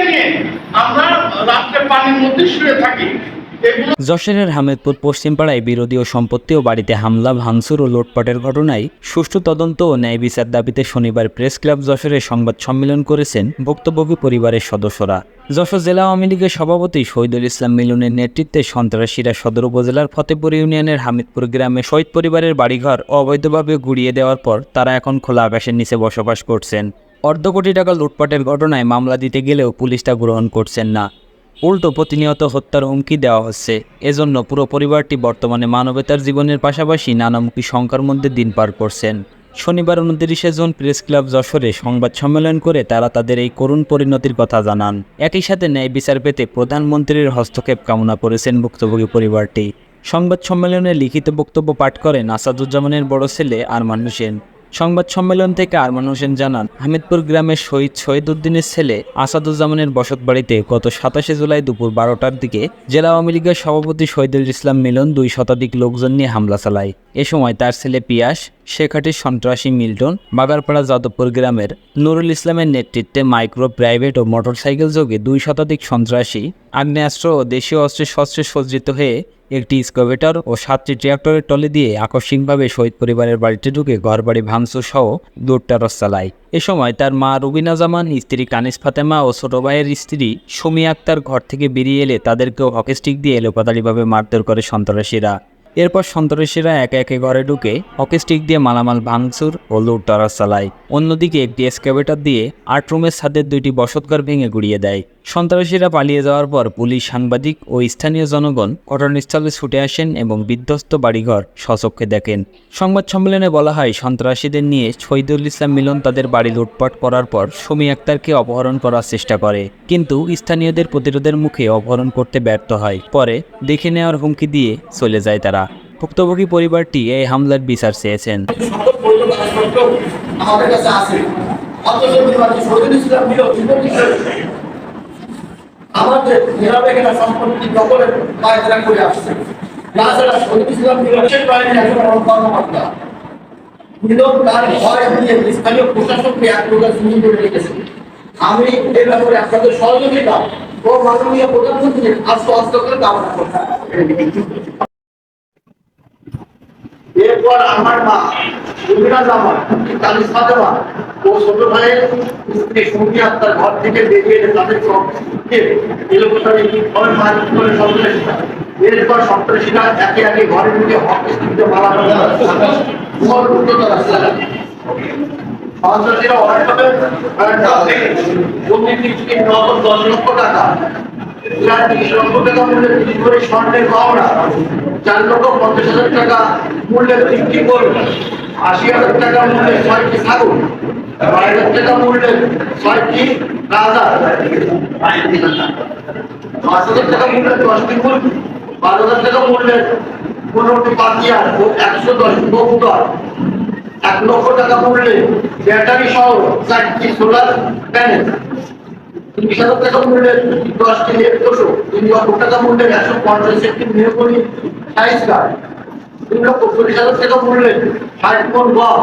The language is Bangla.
নিয়ে আমরা রাত্রে পানির মধ্যে শুয়ে থাকি। যশোরের হামিদপুর পশ্চিমপাড়ায় বিরোধী ও সম্পত্তি ও বাড়িতে হামলা, ভাঙচুর ও লুটপাটের ঘটনায় সুষ্ঠু তদন্ত ও ন্যায় বিচার দাবিতে শনিবার প্রেস ক্লাব যশোরে সংবাদ সম্মেলন করেছেন ভুক্তভোগী পরিবারের সদস্যরা। যশোর জেলা আওয়ামী লীগের সভাপতি শহীদুল ইসলাম মিলনের নেতৃত্বে সন্ত্রাসীরা সদর উপজেলার ফতেপুর ইউনিয়নের হামিদপুর গ্রামে শহীদ পরিবারের বাড়িঘর অবৈধভাবে গুড়িয়ে দেওয়ার পর তারা এখন খোলা আকাশের নিচে বসবাস করছেন। অর্ধ কোটি টাকা লুটপাটের ঘটনায় মামলা দিতে গেলেও পুলিশ তা গ্রহণ করছেন না। উল্টো প্রতিনিয়ত হত্যার হুমকি দেওয়া হচ্ছে। এজন্য পুরো পরিবারটি বর্তমানে মানবতার জীবনের পাশাপাশি নানামুখী শঙ্কার মধ্যে দিন পার করছেন। শনিবার উনত্রিশে জুন প্রেস ক্লাব যশোরে সংবাদ সম্মেলন করে তারা তাদের এই করুণ পরিণতির কথা জানান। একই সাথে ন্যায় বিচার পেতে প্রধানমন্ত্রীর হস্তক্ষেপ কামনা করেছেন ভুক্তভোগী পরিবারটি। সংবাদ সম্মেলনে লিখিত বক্তব্য পাঠ করেন আসাদুজ্জামানের বড় ছেলে আরমান হোসেন। সংবাদ সম্মেলন থেকে আরমান হোসেন জানান, হামিদপুর গ্রামের শহীদ শহীদ উদ্দিনের ছেলে আসাদুজ্জামানের বসত বাড়িতে গত সাতাশে জুলাই দুপুর বারোটার দিকে জেলা আওয়ামী লীগের সভাপতি শহীদুল ইসলাম মিলন দুই শতাধিক লোকজন নিয়ে হামলা চালায়। এ সময় তার ছেলে পিয়াস শেখাটির সন্ত্রাসী মিল্টন বাগারপাড়া যাদবপুর গ্রামের নুরুল ইসলামের নেতৃত্বে মাইক্রো, প্রাইভেট ও মোটরসাইকেল যোগে দুই শতাধিক সন্ত্রাসী, আগ্নেয়াস্ত্র ও দেশীয় অস্ত্রে শস্ত্রে সজ্জিত হয়ে একটি স্কোভেটর ও সাতটি ট্রাক্টরের টলে দিয়ে আকস্মিকভাবে শহীদ পরিবারের বাড়িতে ঢুকে ঘরবাড়ি ভাঙচুর সহ লুটটারস চালায় এ সময় তার মা রুবিনা জামান স্ত্রী কানিস ফাতেমা ও ছোট ভাইয়ের স্ত্রী সুমি আক্তার ঘর থেকে বেরিয়ে এলে তাদেরকেও হকিস্টিক দিয়ে এলোপাতাড়িভাবে মারধর করে সন্ত্রাসীরা। এরপর সন্ত্রাসীরা একে একে ঘরে ঢুকে হকিস্টিক দিয়ে মালামাল ভাঙচুর ও লুটতরা চালায়। অন্যদিকে একটি এসকেভেটর দিয়ে আট রুমের ছাদের দুইটি বসতঘর ভেঙে গুড়িয়ে দেয়। সন্ত্রাসীরা পালিয়ে যাওয়ার পর পুলিশ, সাংবাদিক ও স্থানীয় জনগণ ঘটনাস্থলে ছুটে আসেন এবং বিধ্বস্ত বাড়িঘর সচক্ষে দেখেন। সংবাদ সম্মেলনে বলা হয়, সন্ত্রাসীদের নিয়ে শহীদুল ইসলাম মিলন তাদের বাড়ি লুটপাট করার পর সুমি আক্তারকে অপহরণ করার চেষ্টা করে। কিন্তু স্থানীয়দের প্রতিরোধের মুখে অপহরণ করতে ব্যর্থ হয়। পরে দেখে নেওয়ার হুমকি দিয়ে চলে যায় তারা। ভুক্তভোগী পরিবারটি এই হামলার বিচার চেয়েছেন। আমাদের কাছে আছে অথচ বিভাগে শহীদুল ইসলাম মিলন জীবন হিসেবে আমাদের এখানে সম্পত্তি দখলের পায়দারা করে আসছে। তাছাড়া করে সহযোগিতা ও মাননীয় প্রধানমন্ত্রীর আস্ত কামনা করছি। এরপর আমার মা রুবিনা জামান কালী ফাতেমা ও ছোট ভাইয়ের স্ত্রী আক্তার ঘর থেকে তাদের করে একে একে ঘরে ঢুকে হক মারা ঘর দশ লক্ষ টাকা, প্রায় তিরিশ লক্ষ টাকা মূল্যের তিরিশ ভরি স্বর্ণের গহনা চার লক্ষ পঞ্চাশ হাজার টাকা মূল্যের তিনটি গরু আশি হাজার টাকা মূল্যের ছয়টি ছাগল পাঁচ হাজার টাকা মূল্যের দশটি বারো হাজার টাকা মূল্যের পনেরোটি পাতিয়ার ও একশো দশ কবুতর এক লক্ষ টাকা মূল্যে ব্যাটারি সহ চারটি সোলার প্যানেল তিরিশ হাজার টাকা মূল্যের দশটি লেপ তোষক তিন লক্ষ টাকা মূল্যের একশো পঞ্চাশ একটি মেহগনি সাইজ কার্ড তিন লক্ষ চল্লিশ হাজার টাকা মূল্যের মন গম